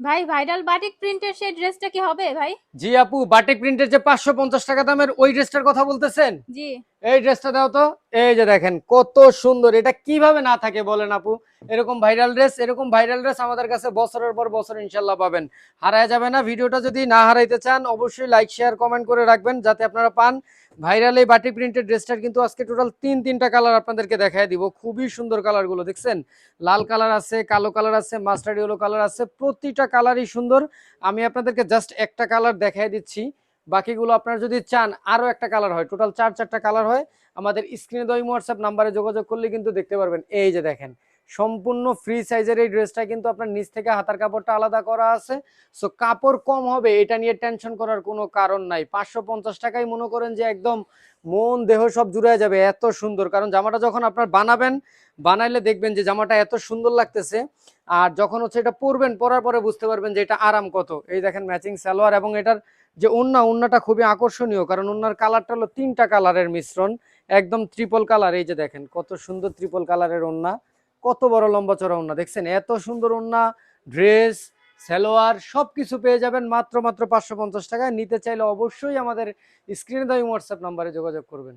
ভাই viral batik প্রিন্টের সেই ড্রেসটা কি হবে ভাই? জি আপু বাটিক প্রিন্টের যে পাঁচশো পঞ্চাশ টাকা দামের ওই ড্রেসটার কথা বলতেছেন? জি। এই ড্রেসটা দাও তো। এই যে দেখেন, কত সুন্দর। এটা কীভাবে না থাকে বলেন আপু? এরকম ভাইরাল ড্রেস এরকম ভাইরাল ড্রেস আমাদের কাছে বছরের পর বছর ইনশাল্লাহ পাবেন। হারায় যাবে না। ভিডিওটা যদি না হারাইতে চান, অবশ্যই লাইক শেয়ার কমেন্ট করে রাখবেন যাতে আপনারা পান। ভাইরাল এই বাটি প্রিন্টেড ড্রেসটার কিন্তু আজকে টোটাল তিন, তিনটা কালার আপনাদেরকে দেখায় দিব। খুবই সুন্দর কালারগুলো দেখছেন? লাল কালার আছে, কালো কালার আছে মাস্টার্ড ইয়েলো কালার আছে, প্রতিটা কালারই সুন্দর। আমি আপনাদেরকে জাস্ট একটা কালার দেখাই দিচ্ছি। বাকিগুলো আপনারা যদি চান, আরও একটা কালার হয়। টোটাল চার চারটা কালার হয়। আমাদের স্ক্রিনে দই হোয়াটসঅ্যাপ নাম্বারে যোগাযোগ করলে কিন্তু দেখতে পারবেন। এই যে দেখেন সম্পূর্ণ ফ্রি সাইজের এই ড্রেসটা কিন্তু আপনার নিচ থেকে হাতার কাপড়টা আলাদা করা আছে। সো কাপড় কম হবে, এটা নিয়ে টেনশন করার কোনো কারণ নাই। পাঁচশো পঞ্চাশ টাকাই মনে করেন যে একদম মন, দেহ সব জুড়ে যাবে, এত সুন্দর। কারণ জামাটা যখন আপনার বানাবেন, বানাইলে দেখবেন যে জামাটা এত সুন্দর লাগতেছে। আর যখন হচ্ছে এটা পরবেন, পরার পরে বুঝতে পারবেন যে এটা আরাম কত। এই দেখেন ম্যাচিং সালোয়ার এবং এটার যে ওন্না ওন্নাটা খুবই আকর্ষণীয়। কারণ ওন্নার কালারটা হলো তিনটা কালারের মিশ্রণ, একদম ত্রিপল কালার এই যে দেখেন, কত সুন্দর ত্রিপল কালারের ওন্না কত বড় লম্বা চড়া ওন্না দেখছেন? এত সুন্দর ওন্না ড্রেস, সালোয়ার সব কিছু পেয়ে যাবেন মাত্র মাত্র পাঁচশো পঞ্চাশ টাকায়। নিতে চাইলে অবশ্যই আমাদের স্ক্রিনে দেওয়া হোয়াটসঅ্যাপ নাম্বারে যোগাযোগ করবেন।